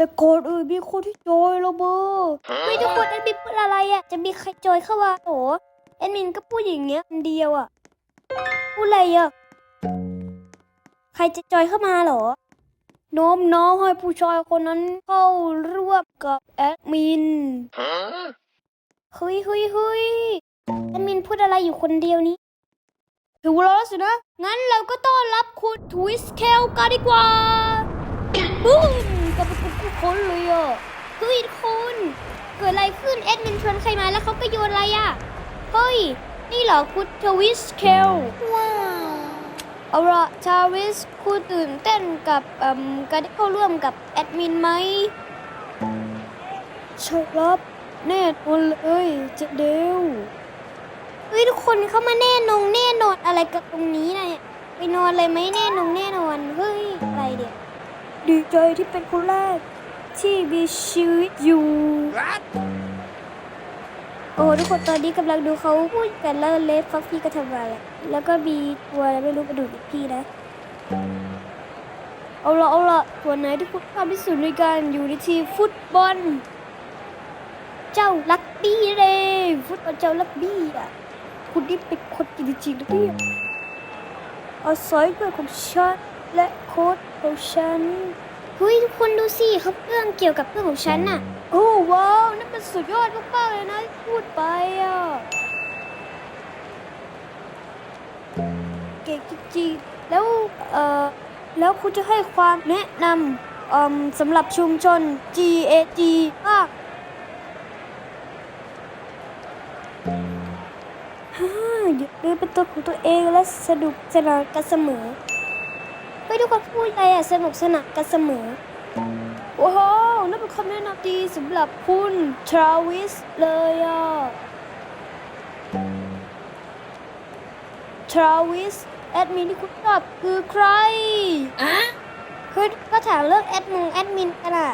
แต่ก่อนอื่นมีคนที่จอยเราเบอร์เฮ้ยทุกคนแอดมินพูดอะไรอะ จะมีใครจอยเข้ามาโหแอดมินก็พูดอย่างเงี้ยคนเดียวอะพูดอะไรอะใครจะจอยเข้ามาเหรอโน้มน้าวให้ผู้ชายคนนั้นเข้าร่วมกับแอดมินเฮ้ยเฮ้ยเฮ้ยแอดมินพูดอะไรอยู่คนเดียวนี้ถึงเวลาแล้วสินะ งั้นเราก็ต้อนรับคุณทวิสเคลกันดีกว่าบูมกลับมาเป็นผู้ คนเลยอะเฮ้ยทุกคนเกิดอะไรขึ้นแอดมินชวนใครมาแล้วเขาก็โยนอะไรอะ เฮ้ย นี่เหรอคุณทวิสเคลว้าวเอาละชาวิสคุณตื่นเต้นกับเอ่มการได้เข้าร่วมกับแอดมินไหมใช่ครับแน่นอนเลยเจะเดวเฮ้ยทุกคนเข้ามาแน่นงแน่นอนอะไรกับตรงนี้นะเนี่ยไปนอนเลยไหมแน่นงแน่นอนเฮ้ยอะไรเดี๋ยวดีใจที่เป็นคนแรก ที่มีชีวิตอยู่ โอ้ทุกคนตอนนี้กำลังดูเขาพูดกันแล้วเลฟฟักพี่ก็ทำอะไรอะแล้วก็มีตัวอะไรไม่รู้กระดูกพี่นะ เอาละเอาละตัวไหนที่คุณทำที่สุดในการอยู่ในทีมฟุตบอล เจ้าลักบี้เลยฟุตบอลเจ้าลักบี้อะ คุณนี่เป็นคนจริงๆนะเนี่ยอาศัยเพื่อนของฉันและโค้ชของฉัน เฮ้ยทุกคนดูสิเขาเรื่องเกี่ยวกับเรื่องของฉันน่ะ โอ้ว้าวนั่นมันสุดยอดมากๆเลยนะที่พูดไปอะเก่งจริงๆแล้วเอ่อแล้วคุณจะให้ความแนะนำอืมสำหรับชุมชน GAG บ้างฮ่าอย่าลืมเป็นตัวของตัวเองและสนุกสนานกันเสมอ ฮ้ยทุกคนพูดอะไรอะสนุกสนานกันเสมอว้าวนั่นเป็นคำแนะนำดีสำหรับคุณทราวิสเลยอะทราวิสแอดมินที่คุณชอบคือใครอะคือก็ถามเรื่องแอดมงแอดมินกันอะ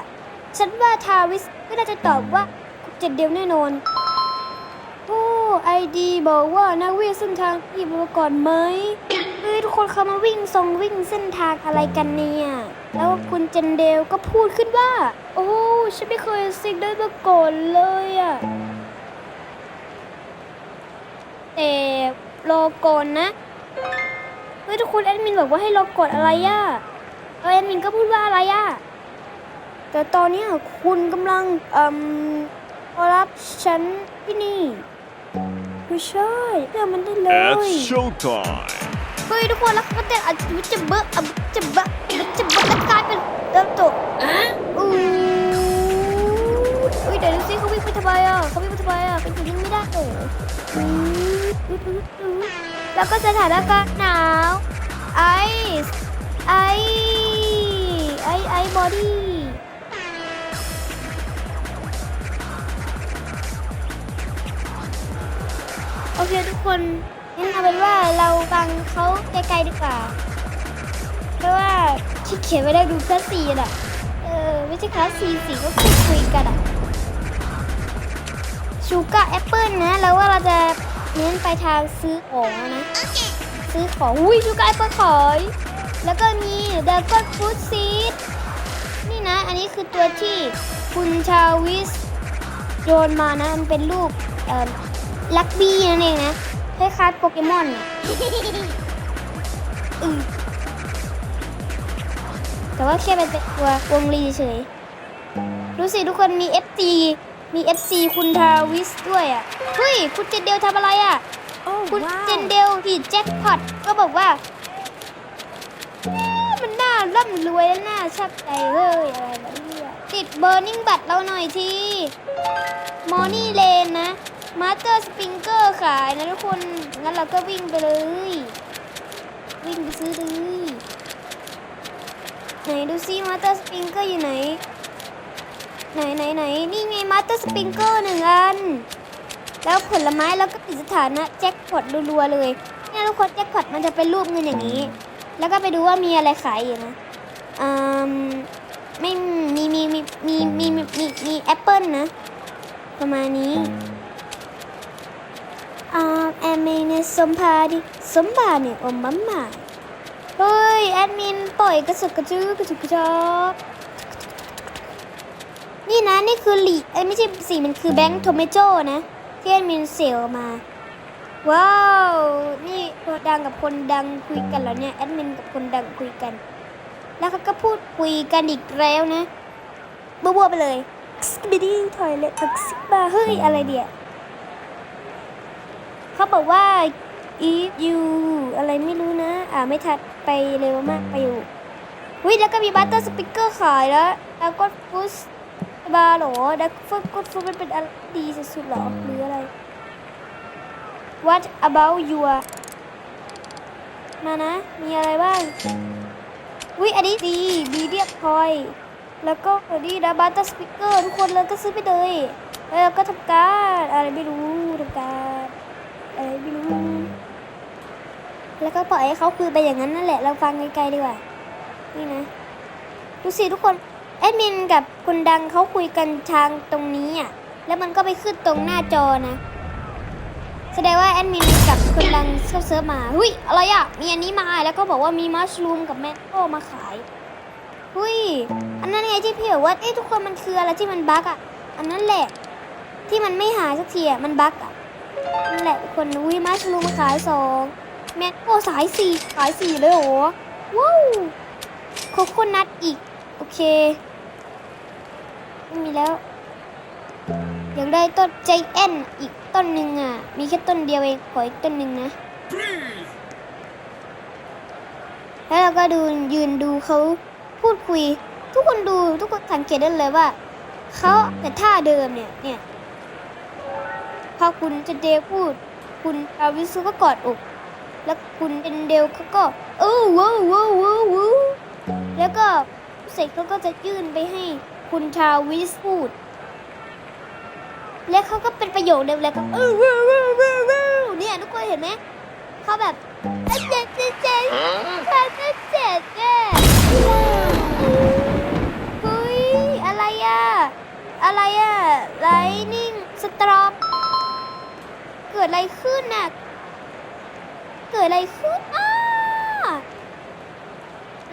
ฉันว่าทราวิสก็น่าจะตอบว่าเจ็ดเดียวแน่นอนโอ้ไอดีบอกว่านักวิ่งเส้นทางที่มาก่อนไหมเฮ้ยทุก คนเขามาวิ่งทรงวิ่งเส้นทางอะไรกันเนี่ย แล้วคุณเจนเดลก็พูดขึ้นว่า โอ้ฉันไม่เคยซิงได้มาก่อนเลยอะแต่รอก่อนนะเฮ้ยทุกคนแอดมินบอกว่าให้รอกดอะไรอะเออแอดมินก็พูดว่าอะไรอะแต่ตอนนี้คุณกำลังเอ่มรับฉันที่นี่ไม่ใช่เรื่องมันได้เลย It's showtime. เฮ้ยทุกคนแล้วเขาก็เต้นอัดวิจะเบะอัดจะเบะอัดจะเบะแล้วกลายเป็นเริ่มตกอะอู้อุ้ยเดี๋ยวดูสิเขาวิ่งไปทำไมอะเขาวิ่งไปทำไมอะเป็นอยู่นิ่งไม่ได้เอออู้อู้อู้อู้แล้วก็สถานการณ์หนาวไอซ์ไอไอไอบอดี้โอเคทุกคนงั้นเอาเป็นว่าเราฟังเขา ไกลๆดีกว่า เพราะว่าที่เขียนไว้ได้ดูแค่สีน่ะ เออ ไม่ใช่คลาสสีสีก็คุยคุยกันอะ ชูกาแอปเปิลนะ แล้วว่าเราจะเน้นไปทางซื้อของนะ ซื้อของ อุ้ยชูกาแอปเปิลขายแล้วก็มีเดอะก็ฟูดซีดนี่นะ อันนี้คือตัวที่คุณชาวิสโยนมานะ มันเป็นรูปเอ่อลักบี้นั่นเองนะ คล้ายๆโปเกมอน แต่ว่าแค่เป็นตัววงลีเฉยดูสิทุกคนมี FC มี FC คุณทาวิสด้วยอะเฮ้ย คุณเจนเดลทำอะไรอะโอ้คุณว้าวเจนเดลที่แจ็คพอตก็บอกว่าเอ๊ะมันน่าร่ำรวยและน่าชักใจเลยอะไรแบบนี้อะติดเบอร์นิ่งบัตรเราหน่อยทีมอนี่เลนนะมาสเตอร์สปริงเกอร์ขายนะทุกคน งั้นเราก็วิ่งไปเลย วิ่งไปซื้อเลยไหนดูซิมาตอร์สปริงเกอร์อยู่ไหน ไหนไหนไหนนี่ไงมาตอร์สปริงเกอร์หนึ่งอัน แล้วผลไม้แล้วก็ติดสถานะแจ็คพอตรัวๆเลยเนี่ยทุกคนแจ็คพอตมันจะเป็นรูปเงินอย่างนี้ แล้วก็ไปดูว่ามีอะไรขายอยู่นะไม่มีมีมีมีมีมีแอปเปิลนะ ประมาณนี้อ่าแอมเมนสมพาดี สมบาเนี่ยอมบัมมาเฮ้ย แอดมินปล่อยกระสุกกระจือกระสุกกระจอกนี่นะ นี่คือหลีเอ้ยไม่ใช่สีมันคือแบงค์โทเมโจนะที่แอดมินเซลมา ว้าว นี่คนดังกับคนดังคุยกันแล้วเนี่ย แอดมินกับคนดังคุยกัน แล้วเขาก็พูดคุยกันอีกแล้วนะบัวๆไปเลยสกบิดี้ถอยเลยตักซิบาเฮ้ย อะไรเดียเขาบอกว่า if you อะไรไม่รู้นะ อ่าไม่ทัดไปเร็วมากไปอยู่วิแล้วก็มีบัตเตอร์สปิเกอร์ขายแล้วแล้วก็ฟุสบาร์หรอแล้วฟุตกุดฟุตมันเป็นอะไรดีสุดๆหรอหรืออะไร What about your มานะ มีอะไรบ้างวิอันนี้ดีบีเดียพอยแล้วก็อันนี้นะบัตเตอร์สปิเกอร์ทุกคนเลยก็ซื้อไปเลยแล้วเราก็ทำการอะไรไม่รู้ทำการอะไรไม่รู้ แล้วก็ปล่อยให้เขาคุยไปอย่างนั้นนั่นแหละเราฟังไกลๆดีกว่า นี่นะ ดูสิทุกคนแอดมินกับคนดังเขาคุยกันทางตรงนี้อะ แล้วมันก็ไปขึ้นตรงหน้าจอนะ แสดงว่าแอดมินกับคนดังเข้าเซิร์ฟมา หุยอะไรอะ มีอันนี้มาแล้วก็บอกว่ามีมัชรูมกับแมงโก้มาขาย หุยอันนั้นไงที่พี่บอกว่าเอ๊ะทุกคนมันคืออะไรที่มันบั๊กอะ อันนั้นแหละ ที่มันไม่หายสักทีอะ มันบั๊กอะ นั่นแหละทุกคน อุ้ยมัชรูมมาขายสอง แมงโก้สายสี่ขายสี่เลยเหรอว้าวโคโคนัทอีก โอเค ไม่มีแล้วอยากได้ต้นใจแอนอีกต้นหนึ่งอะ มีแค่ต้นเดียวเอง ขออีกต้นหนึ่งนะ แล้วเราก็ดูยืนดูเขาพูดคุย ทุกคนดูทุกคนสังเกตได้เลยว่าเขาแต่ท่าเดิมเนี่ยเนี่ยพอคุณจะเดพูด คุณอาวิสุก็กอดอก แล้วคุณเดนเดลเขาก็เออว้าวว้าวว้าวแล้วก็เสร็จเขาก็จะยื่นไปให้คุณทาวิสพูด และเขาก็เป็นประโยคเดิมเลยก็เออว้าวว้าวว้าวเนี่ยทุกคนเห็นไหมเขาแบบเจ็ดเจ็ดเจ็ดเจ็เจ็ดเจ็ดฮ้ยอะไรอะอะไรอะไลนิ่งสตรอปเกิดอะไรขึ้นน่ะ เกิดอะไรขึ้นอ้า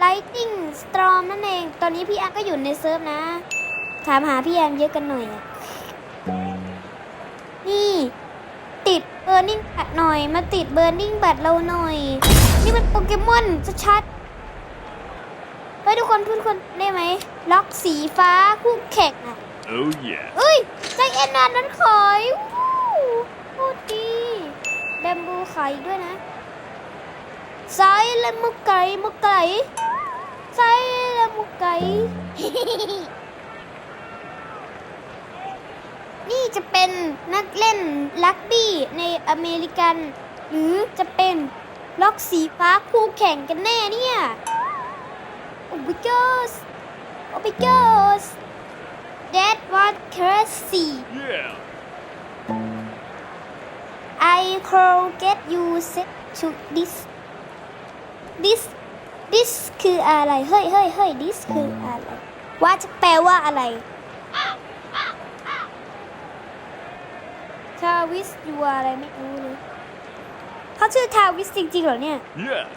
Lightning Storm นั่นเอง ตอนนี้พี่แอนก็อยู่ในเซิร์ฟนะ ถามหาพี่แอนเยอะกันหน่อยอะนี่ ติดเบอร์นิ่งบัตหน่อย มาติดเบอร์นิ่งบัตเราหน่อย นี่มันโปเกมอนชัดๆเฮ้ยทุกคนทุกคนได้ไหม ล็อกสีฟ้าคู่แข่งอะ Oh yeah. เอ้ยใจเอ็นนานนั้นขายวู้พูดดีแบมบูขายอีกด้วยนะ ไซและมุกไก่มุกไก่ไซและมุกไก่นี่จะเป็นนักเล่นลักบี้ในอเมริกัน หรือจะเป็นล็อกสีฟ้าคู่แข่งกันแน่เนี่ยโอ้ my god โอ้ my god That was crazy Yeah. I could get you set to this this this คืออะไร เฮ้ยเฮ้ยเฮ้ย this คืออะไร ว่าจะแปลว่าอะไร ทาวิสยูอะไรไม่รู้เลยเขาชื่อทาวิสจริงๆเหรอเนี่ย Yes.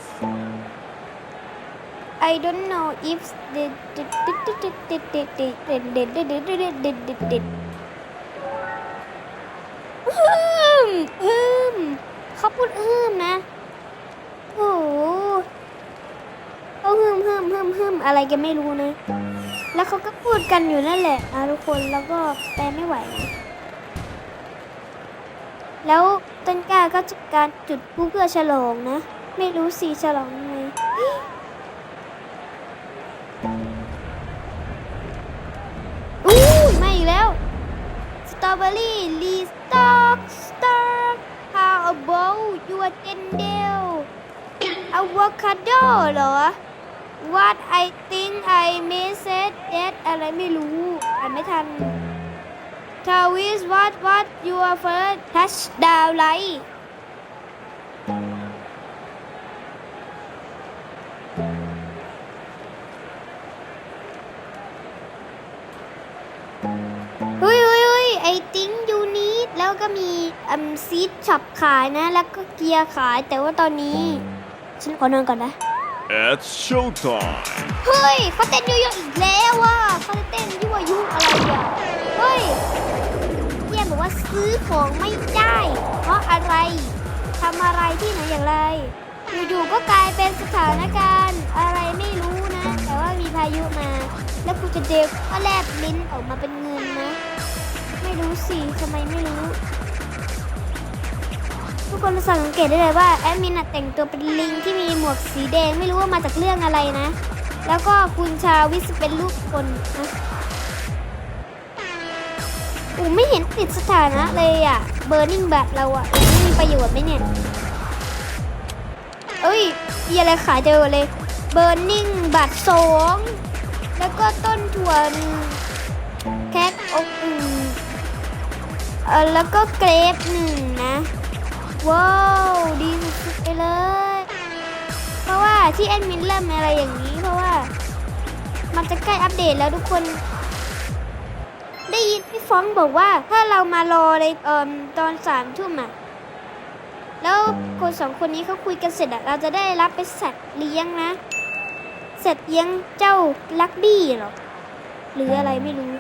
I don't know if the the the the the the the the the the the the the the the ฮึมฮึมเขาพูดฮึมนะ โอ้โหเขาฮึม ฮึมฮึมอะไรกันไม่รู้นะ แล้วเขาก็พูดกันอยู่นั่นแหละนะทุกคนแล้วก็แปลไม่ไหว แล้วต้นกล้าก็จัดการจุดพลุเพื่อฉลองนะ ไม่รู้สิฉลองยังไงอู้ยมาอีกแล้วสตรอเบอรี่ลีสต็อกสตาร์ how about your เจนเดลอะโวคาโดเหรอ what I think I may said that อะไรไม่รู้ อ่านไม่ทัน Tavis what what your first touchdown like เฮ้ยเฮ้ยเฮ้ยไอติ้งยูนิตแล้วก็มีอัมซีดช็อปขายนะ แล้วก็เกียร์ขายแต่ว่าตอนนี้ ฉันขอนอนก่อนนะ It's showtime เฮ้ยเขาเต้นยอะๆอีกแล้วว่ะเขาเต้นยั่วยุอะไรอะเฮ้ยเยี่ยมบอกว่าซื้อของไม่ได้ เพราะอะไรทำอะไรที่ไหนอย่างไร อยู่ๆก็กลายเป็นสถานการณ์อะไรไม่รู้นะ แต่ว่ามีพายุมา แล้วกูจะเด็กก็แลบลิ้นออกมาเป็นเงินนะ ไม่รู้สิทำไมไม่รู้ ทุกคนสังเกตได้เลยว่าแอดมินะแต่งตัวเป็นลิงที่มีหมวกสีแดงไม่รู้ว่ามาจากเรื่องอะไรนะ แล้วก็คุณชาวิสเป็นลูกคนนะอูไม่เห็นติดสถานะเลยอะเบอร์นิ่งแบบเราอะไม่มีประโยชน์ไหมเนี่ยเอ้ยมีอะไรขายเจอเลยเบอร์นิ่งบัตรสองแล้วก็ต้นถั่วแคกอกหนึ่งเออแล้วก็เกรฟหนึ่งนะ ว้าวดีสุดๆไปเลย เพราะว่าที่แอดมินเริ่มอะไรอย่างนี้ เพราะว่า มันจะใกล้อัปเดตแล้วทุกคน ได้ยินพี่ฟ้องบอกว่า ถ้าเรามารอในเอ่อตอนสามทุ่มอะแล้วคนสองคนนี้เขาคุยกันเสร็จอะเราจะได้รับเป็นสัตว์เลี้ยงนะสัตว์เลี้ยงเจ้าลักบี้หรอหรืออะไรไม่รู้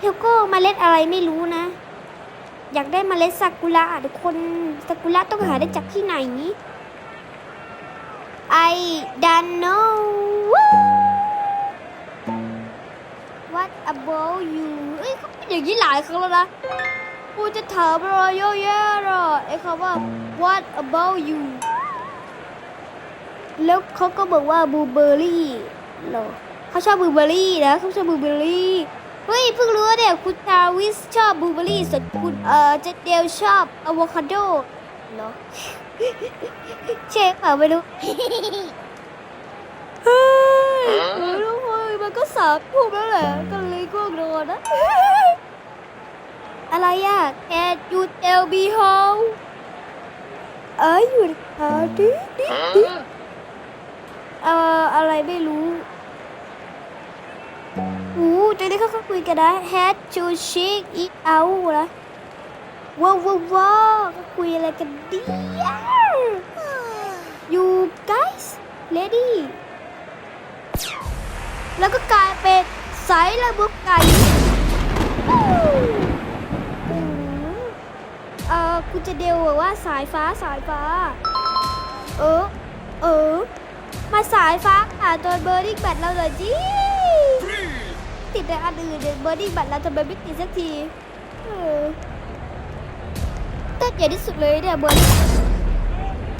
เฮลโก้มาเล็ดอะไรไม่รู้นะ อยากได้มเมล็ดซากุระทุกคนซากุระต้องหาได้จากที่ไหน I don't know What about you เอ้ยเขาเป็นอย่างนี้หลายครั้งแล้วนะกูจะถามอะไรเยอะแยะเลยไอ้คำว่า What about you แล้วเขาก็บอกว่าบูเบอรี่เหรอเขาชอบบูเบอรี่นะเขาชอบบูเบอรี่ เฮ้ยเพิ่งรู้ว่าเนี่ยคุณทาวิสชอบบลูเบอร์รี่ส่วนคุณเอ่อเจเดลชอบอะโวคาโดเหรอเชฟเปล่าไม่รู้เฮ้ยเออทุกคนมันก็สามทุ่มแล้วแหละก็เลยง่วงนอนนะ อะไรอะ Can you tell me how เอ้ยอยู่หาดิดิดิเอ่ออะไรไม่รู้อู้ ตอนนี้เขาก็คุยกันนะ Had to shake it out นะว้าวว้าวว้าวเขาคุยอะไรกันดีอะ You guys ready แล้วก็กลายเป็นสายระบบไก่อู้หูเอ่อคุณจะเดวบอกว่าสายฟ้าสายฟ้า เออ เออ มาสายฟ้าหาตัวเบอร์ดิ้งแบตเราเลยจี ติดแต่อันอื่นเดี๋ยเบอร์ดิ้งแบตเราทำไมไม่ติดสักทีเออเต้นใหญ่ที่สุดเลยเนี่ยเบอร์ดิ้ง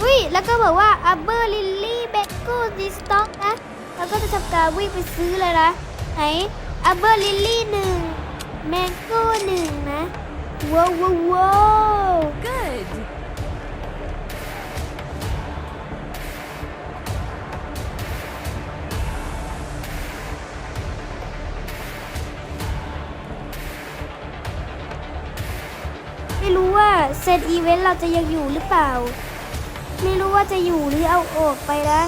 อุ้ยแล้วก็บอกว่าอับเบอร์ลิลลี่เบเกอร์ดิสต็อกนะแล้วก็จะทำการวิ่งไปซื้อเลยนะไหนอับเบอร์ลิลลี่หนึ่งแมงโก้หนึ่งนะว้าวว้าว รู้ว่าเซตอีเวนต์เราจะยังอยู่หรือเปล่า ไม่รู้ว่าจะอยู่หรือเอาออกไปนะ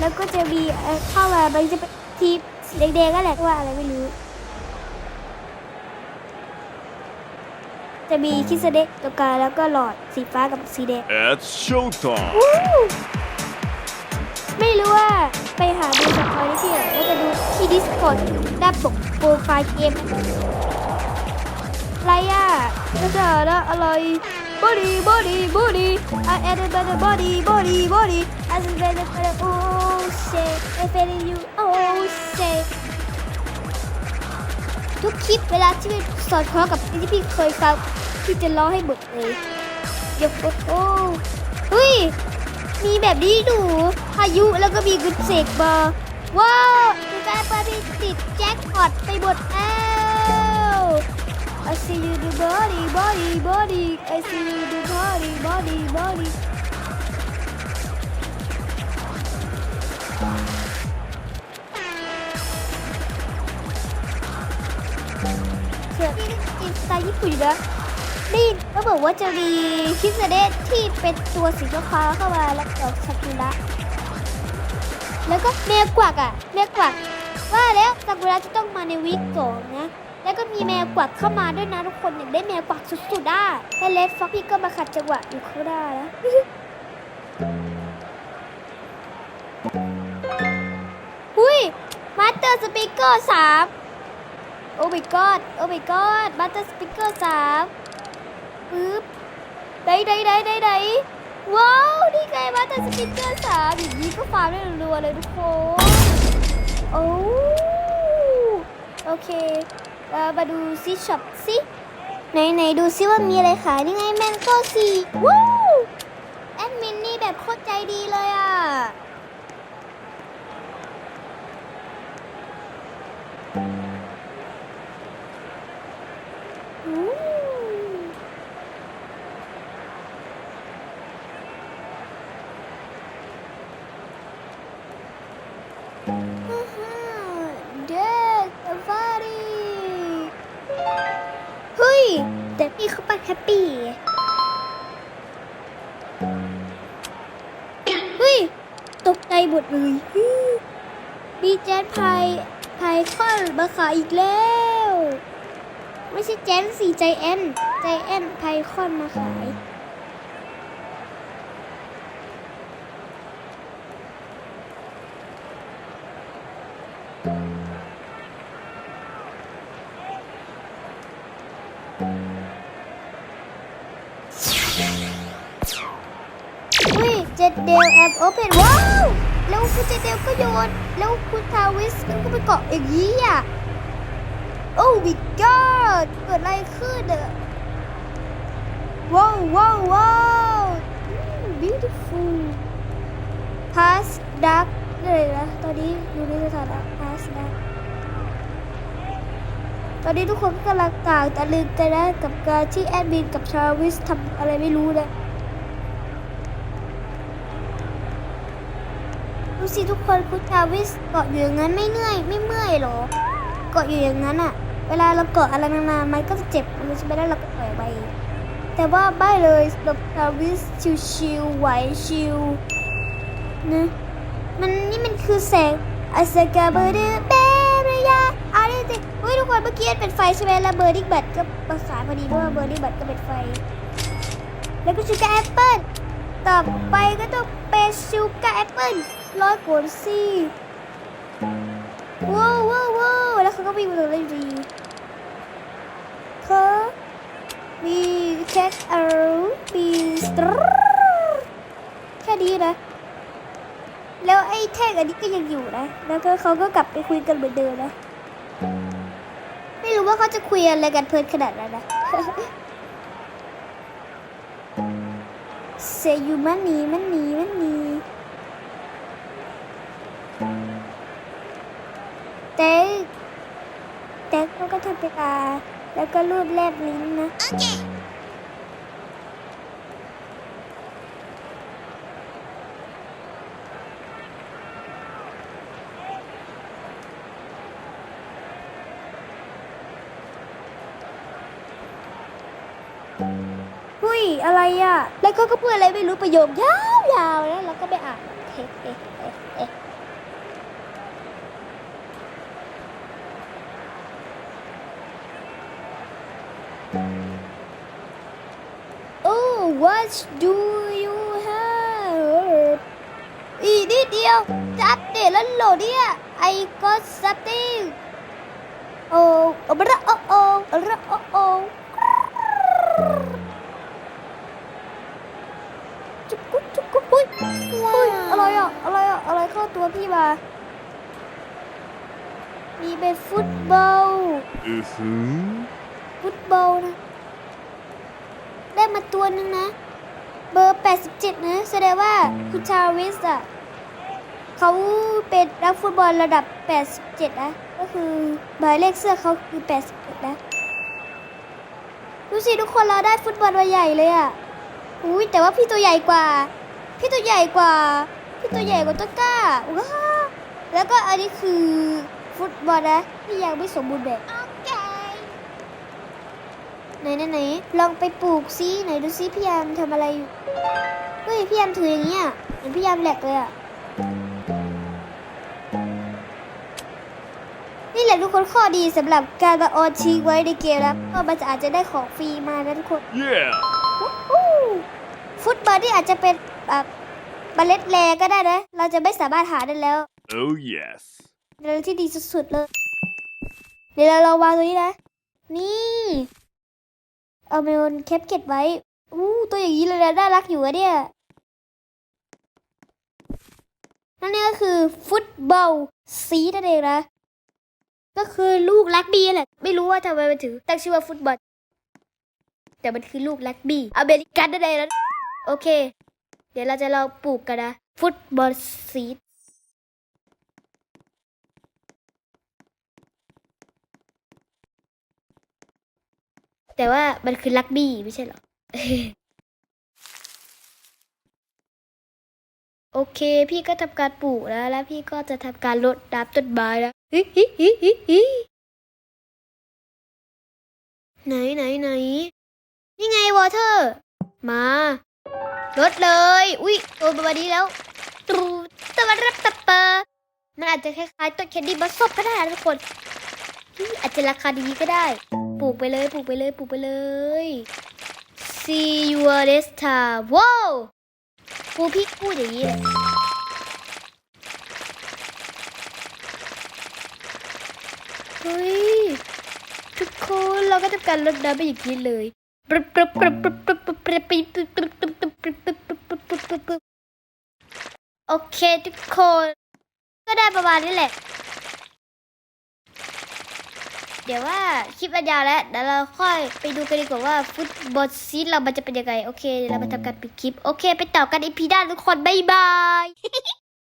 แล้วก็จะมีเอ่อเข้ามามันจะเป็นทีมแดงๆก็แหละว่าอะไรไม่รู้ จะมีคิสเดะตัวกลางแล้วก็หลอดสีฟ้ากับสีแดง It's showtime. วู้ไม่รู้ว่าไปหาดูสปอยได้ที่ไหนแล้วจะดูที่ Discord ด้านปกโปรไฟล์เกมอะ ไรอะก็จะละอะไร body body body I am a better body body body I am a better better oh shit I feel you oh shit ทุกคลิปเวลาที่สอดคล้องกับที่พี่เคยฟังพี่จะร้องให้หมดเลยยกโอ้เฮ้ย มีแบบนี้ดูพายุแล้วก็มีกุญเสกบอว้าวมีการเปิดมีติดแจ็คพอตไปหมดแล้ว see you do body body body I see you do body body body เชื่อที่อินสไตล์ญี่ปุ่นอยู่นะนี่เขาบอกว่าจะมีคิสเดะที่เป็นตัวสีฟ้าๆเข้ามาแล้วดอกซากุระแล้วก็แมวกวักอะแมวกวักว่าแล้วซากุระจะต้องมาในวีคสองนะ แล้วก็มีแมวกวักเข้ามาด้วยนะทุกคนอยากได้แมวกวักสุดๆอะแล้วเลดฟ็อกพี่ก็มาขัดจังหวะอยู่เขางได้แล้วหุ้ยมาสเตอร์สปีกเกอร์สามโอ้ my god โอ้ my god มาสเตอร์สปีกเกอร์สามปึ๊บไหนไหนไหนไหนไหนว้าวนี่ไงมาแต่สปิเกอร์สามอย่างนี้ก็ฟาร์มได้รัวๆเลยทุกคนโอ้โอเค เรามาดูซิช็อปซิไหนไหนดูซิว่ามีอะไรขายนี่ไงแมนโก้สี่ว้าวแอดมินนี่แบบโคตรใจดีเลยอะ แฮปปี้ เฮ้ย ตกใจหมดเลยฮึ่มมีแจ๊ดพายพายคอนมาขายอีกแล้ว ไม่ใช่แจนสี่ใจแอนใจแอนไพคอนมาขายอุ้ย เจเดลแอปโอเพนว้าวแล้วคุณเจเดลก็โยน แล้วคุณทาวิสก็ไปเกาะอย่างนี้อะโอ้ my god เกิดอะไรขึ้นอะว้าวว้าวว้าว beautiful pass dark เลยนะตอนนี้อยู่ในสถานะ pass dark ตอนนี้ทุกคนก็กำลังต่างตะลึงกันนะกับการที่แอดมินกับทาวิสทำอะไรไม่รู้นะดู สิทุกคนคุณทาวิสเกาะอยู่อย่างนั้นไม่เหนื่อยไม่เมื่อยหรอ เกาะอยู่อย่างนั้นอะเวลาเราเกาะอะไรนานๆมันก็จะเจ็บมันจะไม่ได้เราก็ปล่อยไป แต่ว่าไม่เลยสำหรับทาวิสชิวๆไหวชิวนะมันนี่มันคือแสงอาสกาเบอร์เดเบรยาอะไรสิเฮ้ยทุกคนเมื่อกี้เป็นไฟใช่ไหมแล้วเบอร์ดิบัตก็ประสานพอดีเพราะว่าเบอร์ดิบัตก็เป็นไฟ แล้วก็ชูการ์แอปเปิลต่อไปก็ต้องเป็นชูการ์แอปเปิล ร้อยกว่าสิว้าวว้าวว้าวแล้วเขาก็วิ่งมาเลยดีเขามีแค่เอามีสตรแค่นี้นะ แล้วไอ้แท่งอันนี้ก็ยังอยู่นะ แล้วก็เขาก็กลับไปคุยกันเหมือนเดิมนะ ไม่รู้ว่าเขาจะคุยอะไรกันเพลินขนาดนั้นนะเซยูมัน ก็ทำเป็นอาแล้วก็รูปแลบลิ้นนะหุ้ยอะไรอะ แล้วก็ก็พูดอะไรไม่รู้ประโยคยาวๆแล้วเราก็ไม่อ่านเอ๊ะเอ๊ะ what do you have อีกนิดเดียวจะอัปเดตแล้วโหลดเนี่ย I got something โอ้โอ้บระโอ้โอ้ระโอ้โอ้จุกกุ๊กจุกกุ๊กอุ้ยอุ้ยอะไรอะอะไรอะอะไรเข้าตัวพี่มามีเป็นฟุตบอล Mm-hmm. ฟุตบอลนะ ได้มาตัวหนึงนะ เบอร์ 87 นะ แสดงว่าคุณชาวิสอะเขาเป็นนักฟุตบอลระดับ 87 นะ ก็คือหมายเลขเสื้อเขาคือ 87 นะ ดูสิทุกคนเราได้ฟุตบอลตัวใหญ่เลยอะอุ้ยแต่ว่าพี่ตัวใหญ่กว่า พี่ตัวใหญ่กว่า พี่ตัวใหญ่กว่าต้นกล้าว้าแล้วก็อันนี้คือฟุตบอลนะที่ยังไม่สมบูรณ์แบบ ไหนไหนไหนลองไปปลูกซิไหนดูซิพี่ยามทำอะไรอยู่เฮ้ยพี่ยามถืออย่างเงี้ยเหมือนพี่ยามแหลกเลยอะนี่แหละทุกคนข้อดีสำหรับการมาออนทิ้งไว้ในเกมนะก็มันจะอาจจะได้ของฟรีมานะทุกคน Yeah. วู้ฟุตบอลที่อาจจะเป็นแบบบาเล็ตแรก็ได้นะ เราจะไม่สามารถหาได้แล้ว Oh yes. เรื่องที่ดีสุดๆเลย เดี๋ยวเราลองวางตรงนี้นะ นี่ เอาเมลอนแคปเก็ตไว้อู้ตัวอย่างนี้เลยนะน่ารักอยู่อะเนี่ยนั่นนี่ก็คือฟุตบอลซีนั่นเองนะ ก็คือลูกลักบี้แหละ ไม่รู้ว่าทำไมมันถึงตั้งชื่อว่าฟุตบอล แต่มันคือลูกลักบี้อเมริกันนั่นเองนะโอเค เดี๋ยวเราจะลองปลูกกันนะ ฟุตบอลซี แต่ว่ามันคือลักบี้ไม่ใช่หรอ โอเค พี่ก็ทำการปลูกแล้ว แล้วพี่ก็จะทำการรดน้ำต้นไม้แล้วฮิฮิฮิฮิฮิไหนไหนไหนนี่ไงวอเตอร์ มารดเลย อุ้ยโตประมาณนี้แล้วตรูตะวันรับตะเปอมันอาจจะคล้ายๆต้นแคนดี้บัสซบก็ได้นะทุกคนอาจจะราคาดีก็ได้ ปลูกไปเลยปลูกไปเลยปลูกไปเลย see your next time ว้าวปูพี่พูดอย่างนี้เลยเฮ้ยทุกคนเราก็ทำการลดน้ำไปอย่างนี้เลยโอเคทุกคน ก็ได้ประมาณนี้แหละ เดี๋ยวว่าคลิปมันยาวแล้วเดี๋ยวเราค่อยไปดูกันดีกว่าว่าฟุตบอลซีดเรามันจะเป็นยังไง โอเคเดี๋ยวเรามาทำการปิดคลิป โอเค ไปต่อกันอีพีด้าทุกคน บ๊ายบาย